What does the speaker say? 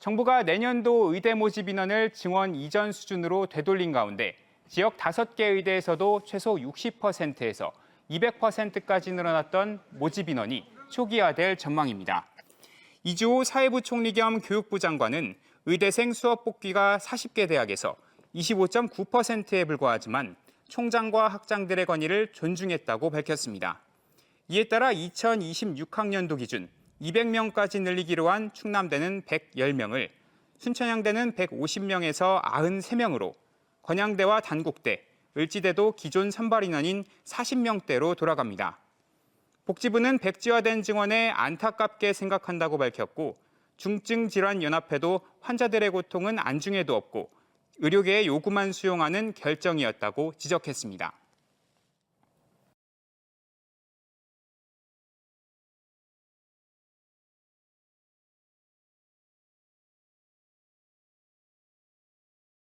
정부가 내년도 의대 모집 인원을 증원 이전 수준으로 되돌린 가운데 지역 5개 의대에서도 최소 60%에서 200%까지 늘어났던 모집 인원이 초기화될 전망입니다. 이주호 사회부 총리 겸 교육부 장관은 의대생 수업 복귀가 40개 대학에서 25.9%에 불과하지만 총장과 학장들의 건의를 존중했다고 밝혔습니다. 이에 따라 2026학년도 기준 200명까지 늘리기로 한 충남대는 110명을, 순천향대는 150명에서 93명으로 건양대와 단국대, 을지대도 기존 선발 인원인 40명대로 돌아갑니다. 복지부는 백지화된 증원에 안타깝게 생각한다고 밝혔고 중증질환연합회도 환자들의 고통은 안중에도 없고 의료계의 요구만 수용하는 결정이었다고 지적했습니다.